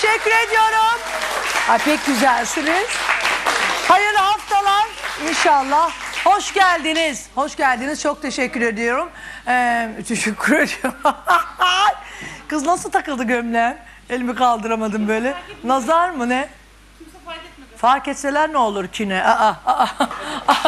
Teşekkür ediyorum. Ay pek güzelsiniz. Hayırlı haftalar inşallah. Hoş geldiniz. Hoş geldiniz. Çok teşekkür ediyorum. Ee, teşekkür ediyorum. Kız nasıl takıldı gömleğim? Elimi kaldıramadım böyle. Nazar mı ne? Fark etseler ne olur ki ne? Aa, aa, aa.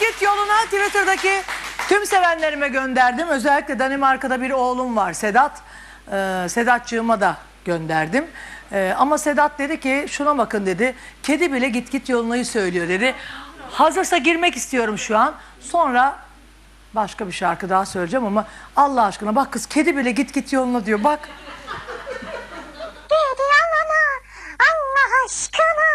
Git yoluna Twitter'daki tüm sevenlerime gönderdim. Özellikle Danimarka'da bir oğlum var Sedat. Ee, Sedatçığıma da gönderdim. Ee, ama Sedat dedi ki şuna bakın dedi. Kedi bile git git yolunayı söylüyor dedi. Hazırsa girmek istiyorum şu an. Sonra başka bir şarkı daha söyleyeceğim ama Allah aşkına bak kız kedi bile git git yoluna diyor bak. Gidi alana Allah aşkına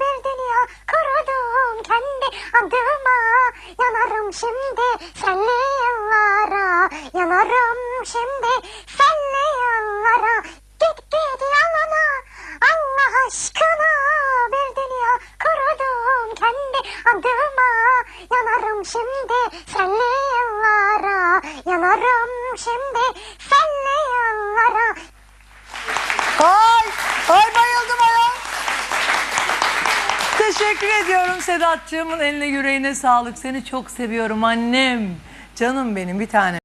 bir dünya kurdum kendi adıma yanarım şimdi senli yıllara yanarım şimdi senli yıllara git gidi alana Allah aşkına bir dünya kurdum kendi adıma. Yanarım şimdi senli yıllara yanarım şimdi senli yıllara Ay, ay bayıldım ayol. Teşekkür ediyorum Sedat'cığımın eline yüreğine sağlık. Seni çok seviyorum annem. Canım benim bir tane.